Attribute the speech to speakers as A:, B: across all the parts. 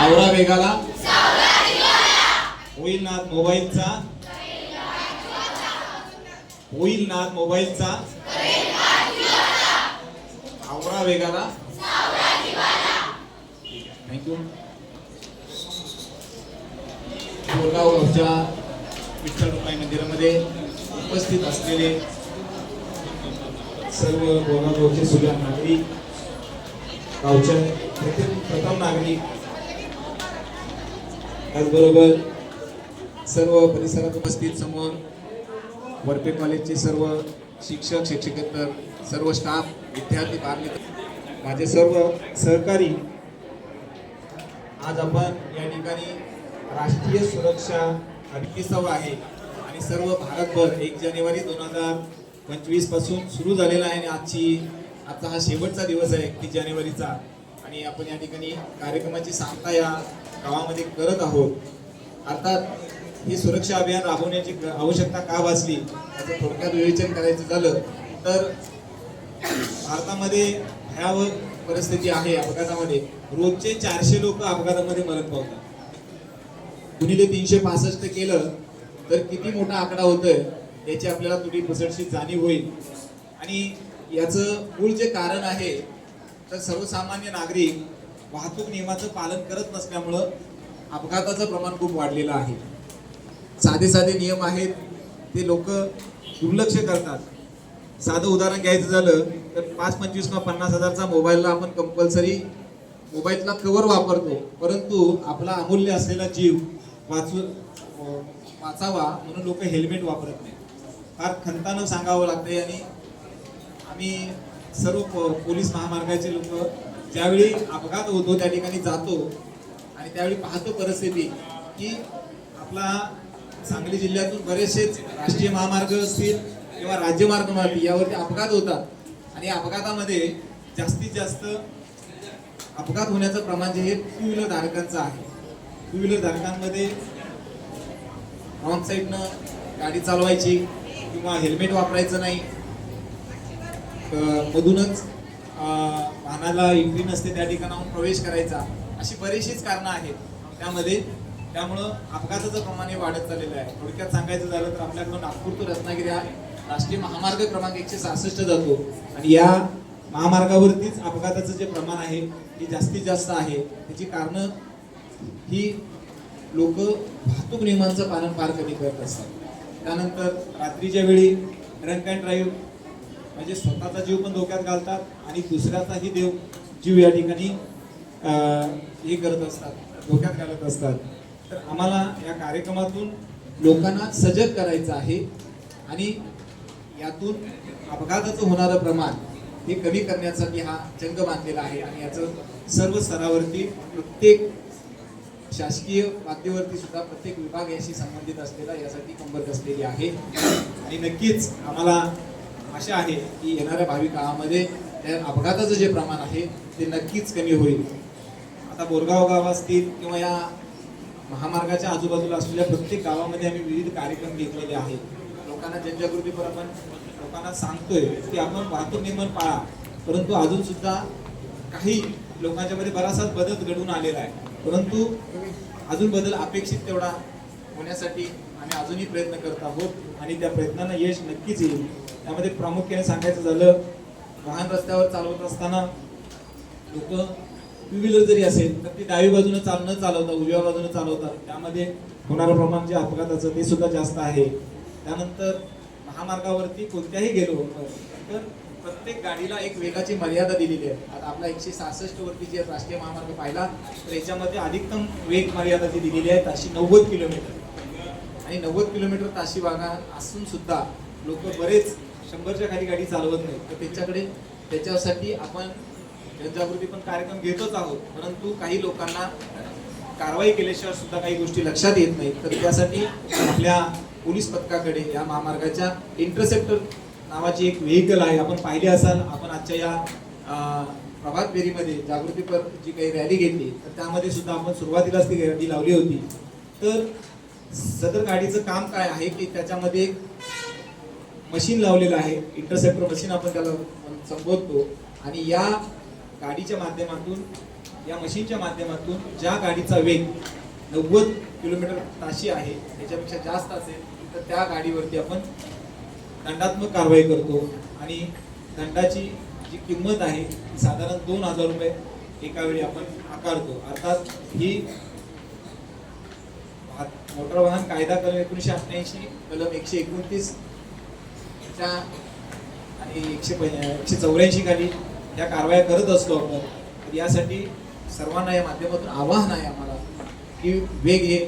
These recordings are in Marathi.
A: आवरा वेगाला होईल नाद मोबाईलचा. होईल नाद मोबाईलचा. आवरा वेगाला थँक्यू कोरगावच्या विठ्ठल रुपाई मंदिरामध्ये उपस्थित असलेले सर्व कोरगावचे सुद्धा नागरिक गावच्या प्रथम नागरिक त्याचबरोबर सर्व परिसरात उपस्थित समोर वरपे कॉलेजचे सर्व शिक्षक शिक्षकेतर सर्व स्टाफ विद्यार्थी बालमित्र माझे सर्व सहकारी आज आपण या ठिकाणी राष्ट्रीय सुरक्षा अठ्ठीसाव आहे आणि सर्व भारतभर एक जानेवारी दोन हजार पंचवीसपासून सुरू झालेला आहे आणि आजची आजचा हा शेवटचा दिवस आहे एकतीस जानेवारीचा. आणि आपण या ठिकाणी कार्यक्रमाची सांगता या गावामध्ये करत आहोत. अर्थात ही सुरक्षा अभियान राबवण्याची आवश्यकता का भासली याचं थोडक्यात विवेचन करायचं झालं तर भारतामध्ये भयावह परिस्थिती आहे अपघातामध्ये. रोजचे चारशे लोक अपघातामध्ये मरण पावतात. गुणिले तीनशे पासष्ट केलं तर किती मोठा आकडा होतोय याची आपल्याला थोडी पुसटशी जाणीव होईल. आणि याचं मूळ जे कारण आहे तर सर्वसामान्य नागरिक वाहतूक नियमाचं पालन करत नसल्यामुळं अपघाताचं प्रमाण खूप वाढलेलं आहे. साधे साधे नियम आहेत ते लोक दुर्लक्ष करतात. साधं उदाहरण घ्यायचं झालं तर पाच पंचवीस किंवा पन्नास हजारचा मोबाईलला आपण कंपल्सरी मोबाईलला कवर वापरतो. परंतु आपला अमूल्य असलेला जीव वाचू वाचावा म्हणून लोक हेल्मेट वापरत नाही फार खंतानं सांगावं लागतंय आणि आम्ही सर्व पोलीस महामार्गाचे लोक ज्यावेळी अपघात होतो त्या ठिकाणी जातो आणि त्यावेळी पाहतो परिस्थिती की आपला सांगली जिल्ह्यातून बरेचसेच राष्ट्रीय महामार्ग असतील किंवा राज्यमार्ग असतील यावरती अपघात होतात. आणि अपघातामध्ये जास्तीत जास्त अपघात होण्याचं प्रमाण जे हे टू व्हीलर धारकांचं आहे. टू व्हीलर धारकांमध्ये रॉंग साईडनं गाडी चालवायची किंवा हेल्मेट वापरायचं नाही. मधूनच वाहनाला एंट्री नसते त्या ठिकाणाहून प्रवेश करायचा अशी बरीचशीच कारणं आहेत. त्यामध्ये त्यामुळं अपघाताचं प्रमाण हे वाढत चाललेलं आहे. थोडक्यात सांगायचं झालं तर आपल्याकडून नागपूर ते रत्नागिरी हा राष्ट्रीय महामार्ग क्रमांक एकशे सहासष्ट जातो. आणि या महामार्गावरतीच अपघाताचं जे प्रमाण आहे ते जास्तीत जास्त आहे. त्याची कारणं ही लोक वाहतूक नियमांचं पालन फार कमी करत असतात. त्यानंतर रात्रीच्या वेळी ड्रंक अँड ड्राईव्ह म्हणजे स्वतःचा जीव पण धोक्यात घालतात आणि दुसऱ्याचाही देव जीव या ठिकाणी हे करत असतात धोक्यात घालत असतात. तर आम्हाला या कार्यक्रमातून लोकांना सजग करायचं आहे आणि यातून अपघाताचं होणारं प्रमाण हे कमी करण्यासाठी हा जंग बांधलेला आहे आणि याचं सर्व स्तरावरती प्रत्येक शासकीय माध्यमावरती सुद्धा प्रत्येक विभाग याशी संबंधित असलेला यासाठी कंबर कसलेली आहे. आणि नक्कीच आम्हाला आशा आहे की येणाऱ्या भावी काळामध्ये त्या अपघाताचं जे प्रमाण आहे ते नक्कीच कमी होईल. आता बोरगाव गाव असतील किंवा या महामार्गाच्या आजूबाजूला असलेल्या प्रत्येक गावामध्ये आम्ही विविध कार्यक्रम घेतलेले आहेत. लोकांना जनजागृतीपर आपण लोकांना सांगतोय की आपण वाहतूक नियमन पाळा. परंतु अजून सुद्धा काही लोकांच्या मध्ये बराचसाच बदल घडून आलेला आहे. परंतु अजून बदल अपेक्षित तेवढा होण्यासाठी आम्ही अजूनही प्रयत्न करत आहोत आणि त्या प्रयत्नांना यश नक्कीच येईल. त्यामध्ये प्रामुख्याने सांगायचं झालं वाहन रस्त्यावर चालवत असताना लोक टू व्हीलर जरी असेल तर ती डावी बाजूने चाल न चालवता उजव्या बाजूने चालवतात. त्यामध्ये होणारं प्रमाण जे अपघाताचं ते सुद्धा जास्त आहे. त्यानंतर महामार्गावरती कोणत्याही गेलो तर प्रत्येक गाडीला एक वेगाची मर्यादा दिलेली आहे. आता आपला एकशे सहासष्ट वरती जे राष्ट्रीय महामार्ग पाहिला तर याच्यामध्ये अधिकतम वेग मर्यादा जी दिलेली आहे ताशी नव्वद किलोमीटर. आणि नव्वद किलोमीटर ताशी वागा असून सुद्धा लोक बरेच शंभरच्या खाली गाडी चालवत नाही. तर त्यांच्याकडे त्याच्यासाठी आपण जनजागृती पण कार्यक्रम घेतच आहोत. परंतु काही लोकांना कारवाई केल्याशिवाय सुद्धा काही गोष्टी लक्षात येत नाही तर त्यासाठी आपल्या पोलीस पथकाकडे या महामार्गाच्या इंटरसेप्टर नावाची एक व्हेकल आहे. आपण पाहिले असाल आपण आजच्या या प्रभात फेरीमध्ये जागृतीपर जी काही रॅली घेतली तर त्यामध्ये सुद्धा आपण सुरुवातीलाच ती रॅली लावली होती. तर सदर गाडीचं काम काय आहे की त्याच्यामध्ये मशीन लावलेलं आहे इंटरसेप्टर मशीन आपण त्याला संबोधतो. आणि या गाडीच्या माध्यमातून या मशीनच्या माध्यमातून ज्या गाडीचा वेग नव्वद किलोमीटर ताशी आहे त्याच्यापेक्षा जास्त असेल तर त्या गाडीवरती आपण दंडात्मक कारवाई करतो. आणि दंडाची जी किंमत आहे ती साधारण दोन हजार रुपये एका वेळी आपण आकारतो. अर्थात ही मोटर वाहन कायदा कलम एकोणीशे अठ्ठ्याऐंशी कलम एकशे एकोणतीस च्या आणि एकशे प एकशे चौऱ्याऐंशी खाली या कारवाया करत असतो आपण तर यासाठी सर्वांना या माध्यमातून आवाहन आहे आम्हाला की वेग हे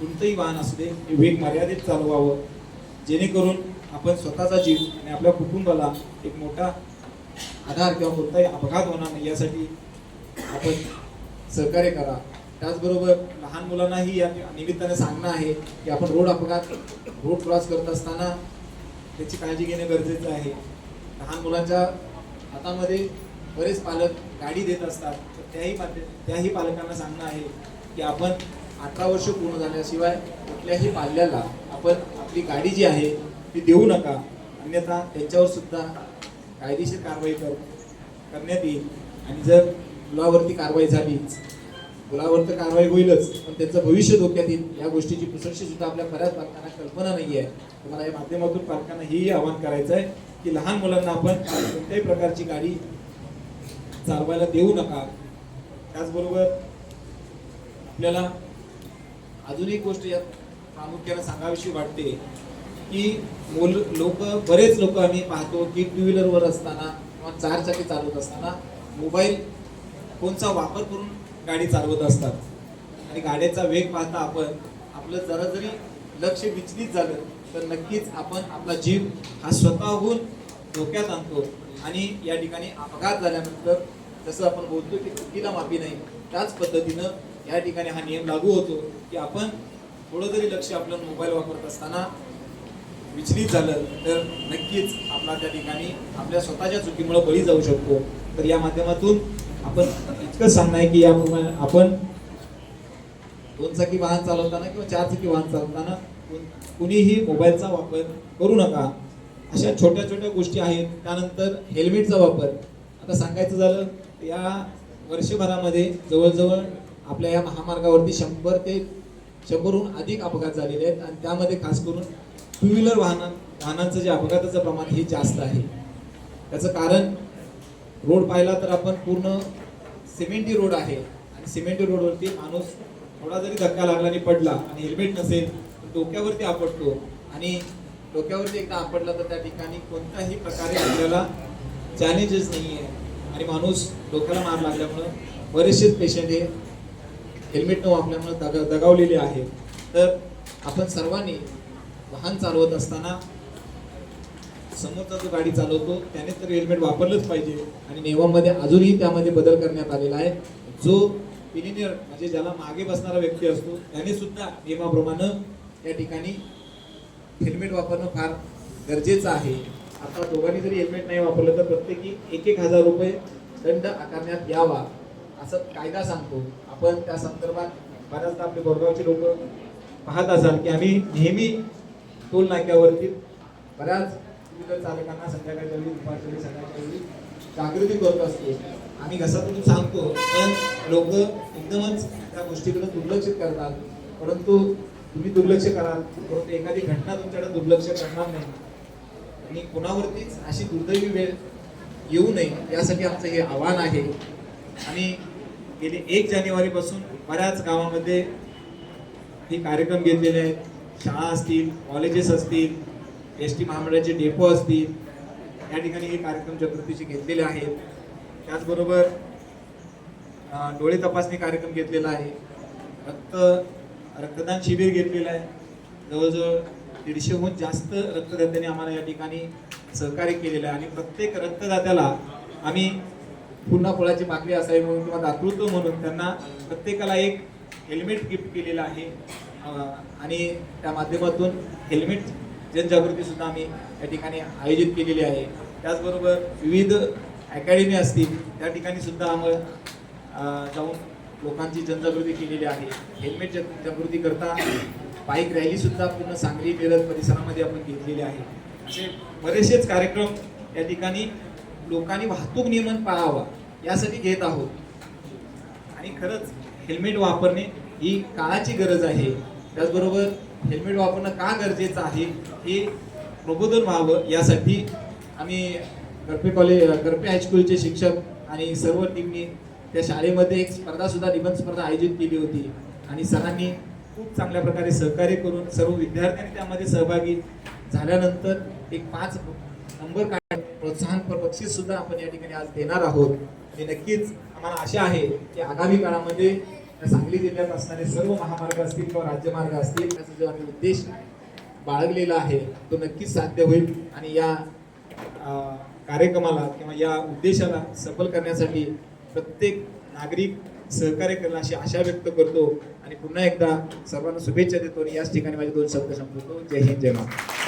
A: कोणतंही वाहन असू दे हे वेग मर्यादित चालवावं. जेणेकरून आपण स्वतःचा जीव आणि आपल्या कुटुंबाला एक मोठा आधार किंवा कोणताही अपघात होणार नाही यासाठी आपण सहकार्य करा. त्याचबरोबर लहान मुलांनाही या निमित्ताने सांगणं आहे की आपण रोड अपघात रोड क्रॉस करत असताना त्याची काळजी घेणे गरजेचं आहे. लहान मुलांच्या हातामध्ये बरेच पालक गाडी देत असतात. तर त्याही त्याही पालकांना सांगणं आहे की आपण अठरा वर्ष पूर्ण झाल्याशिवाय कुठल्याही पाल्याला आपण आपली गाडी जी आहे ती देऊ नका. अन्यथा त्यांच्यावर सुद्धा कायदेशीर कारवाई कर करण्यात येईल. आणि जर मुलावरती कारवाई झाली मुलावर तर कारवाई होईलच पण त्यांचं भविष्य धोक्यात येईल. या गोष्टीची पुसरशी सुद्धा आपल्या बऱ्याच पालकांना कल्पना नाही आहे तुम्हाला मला या माध्यमातून पालकांना हेही आवाहन करायचं आहे की लहान मुलांना आपण कोणत्याही प्रकारची गाडी चालवायला देऊ नका. त्याचबरोबर आपल्याला अजून एक गोष्ट यात प्रामुख्याने सांगावीशी वाटते की मुल लोक बरेच लोक आम्ही पाहतो की टू व्हीलरवर असताना किंवा चार चाकी चालवत असताना मोबाईल फोनचा वापर करून गाडी चालवत असतात. आणि गाड्याचा वेग पाहता आपण आपलं जरा जरी लक्ष विचलित झालं तर नक्कीच आपण आपला जीव हा स्वतःहून धोक्यात आणतो. आणि या ठिकाणी अपघात झाल्यानंतर जसं आपण बोलतो की चुकीला माफी नाही त्याच पद्धतीनं या ठिकाणी हा नियम लागू होतो की आपण थोडं जरी लक्ष आपलं मोबाईल वापरत असताना विचलित झालं तर नक्कीच आपला त्या ठिकाणी आपल्या स्वतःच्या चुकीमुळे बळी जाऊ शकतो. तर या माध्यमातून आपण इतकंच सांगणं आहे की याप्रमाणे आपण दोन चाकी वाहन चालवताना किंवा चार चाकी वाहन चालवताना कुणीही मोबाईलचा वापर करू नका. अशा छोट्या छोट्या गोष्टी आहेत. त्यानंतर हेल्मेटचा वापर. आता सांगायचं झालं या वर्षभरामध्ये जवळजवळ आपल्या या महामार्गावरती शंभर ते शंभरहून अधिक अपघात झालेले आहेत आणि त्यामध्ये खास करून टू व्हीलर वाहना वाहनांचं जे अपघाताचं प्रमाण हे जास्त आहे. त्याचं कारण रोड पाहिला तर आपण पूर्ण सिमेंटी रोड आहे. आणि सिमेंटी रोडवरती माणूस थोडा जरी धक्का लागला आणि पडला आणि हेल्मेट नसेल तर डोक्यावरती आपटतो. आणि डोक्यावरती एकदा आपटला तर त्या ठिकाणी कोणत्याही प्रकारे आपल्याला चॅलेंजेस नाही आहे आणि माणूस डोक्याला मार लागल्यामुळं बरेचसेच पेशंट हे हेल्मेट न वापरल्यामुळे दगा दगावलेले आहे तर आपण सर्वांनी वाहन चालवत असताना समोरचा जो गाडी चालवतो त्याने तर हेल्मेट वापरलंच पाहिजे. आणि नियमामध्ये अजूनही त्यामध्ये बदल करण्यात आलेला आहे. जो इंजिनियर म्हणजे ज्याला मागे बसणारा व्यक्ती असतो त्याने सुद्धा नियमाप्रमाणे या ठिकाणी हेल्मेट वापरणं फार गरजेचं आहे. आता दोघांनी जरी हेल्मेट नाही वापरलं तर प्रत्येकी एक एक हजार रुपये दंड आकारण्यात यावा असं कायदा सांगतो. आपण त्या संदर्भात बऱ्याचदा आपले बोरगावचे लोक पाहत असाल की आम्ही नेहमी टोल नाक्यावरती बऱ्याच व्हीलर चालकांना संध्याकाळच्या वेळी दुपारच्या वेळी सकाळच्या वेळी जागृती करत असतो. आम्ही घसातून सांगतो पण लोक एकदमच त्या गोष्टीकडे दुर्लक्षित करतात. परंतु तुम्ही दुर्लक्ष कराल परंतु एखादी घटना तुमच्याकडे दुर्लक्ष करणार नाही. आणि कोणावरतीच अशी दुर्दैवी वेळ येऊ नये यासाठी आमचं हे आव्हान आहे. आणि गेली एक जानेवारीपासून बऱ्याच गावामध्ये हे कार्यक्रम घेतलेले आहेत. शाळा असतील कॉलेजेस असतील एस टी महामंडळाचे डेपो असतील या ठिकाणी हे कार्यक्रम चतुर्थीचे घेतलेले आहेत. त्याचबरोबर डोळे तपासणी कार्यक्रम घेतलेला आहे. रक्त रक्तदान शिबिर घेतलेलं आहे. जवळजवळ दीडशेहून जास्त रक्तदात्यांनी आम्हाला या ठिकाणी सहकार्य केलेलं आहे. आणि प्रत्येक रक्तदात्याला आम्ही पुन्हा फुलाची मागणी असावी म्हणून किंवा दातृत्व म्हणून त्यांना प्रत्येकाला एक हेल्मेट गिफ्ट केलेलं आहे. आणि त्या माध्यमातून हेल्मेट जनजागृती सुद्धा आम्ही या ठिकाणी आयोजित केलेली आहे. त्याचबरोबर विविध अकॅडमी असतील त्या ठिकाणी सुद्धा आम्ही जाऊन लोकांची जनजागृती केलेली आहे. हेल्मेट जागृती करता बाईक रॅलीसुद्धा पूर्ण सांगली मिरज परिसरामध्ये आपण घेतलेली आहे. असे बरेचसेच कार्यक्रम या ठिकाणी लोकांनी वाहतूक नियमन पाळावा यासाठी घेत आहोत. आणि खरंच हेल्मेट वापरणे ही काळाची गरज आहे. त्याचबरोबर हेल्मेट वापरणं का गरजेचं आहे हे प्रबोधन व्हावं यासाठी आम्ही गरपे कॉलेज गरपे हायस्कूलचे शिक्षक आणि सर्व टीमनी त्या शाळेमध्ये एक स्पर्धासुद्धा निबंध स्पर्धा आयोजित केली होती. आणि सरांनी खूप चांगल्या प्रकारे सहकार्य करून सर्व विद्यार्थ्यांनी त्यामध्ये सहभागी झाल्यानंतर एक पाच नंबर काढ प्रोत्साहन बक्षीससुद्धा आपण या ठिकाणी आज देणार आहोत. आणि नक्कीच आम्हाला आशा आहे की आगामी काळामध्ये सांगली जिल्ह्यात असणारे सर्व महामार्ग असतील किंवा राज्यमार्ग असतील त्याचा जो आम्ही उद्देश बाळगलेला आहे तो नक्कीच साध्य होईल. आणि या कार्यक्रमाला किंवा या उद्देशाला सफल करण्यासाठी प्रत्येक नागरिक सहकार्य करेल अशी आशा व्यक्त करतो. आणि पुन्हा एकदा सर्वांना शुभेच्छा देतो आणि याच ठिकाणी माझे दोन शब्द संपवतो. जय हिंद जय महाराष्ट्र.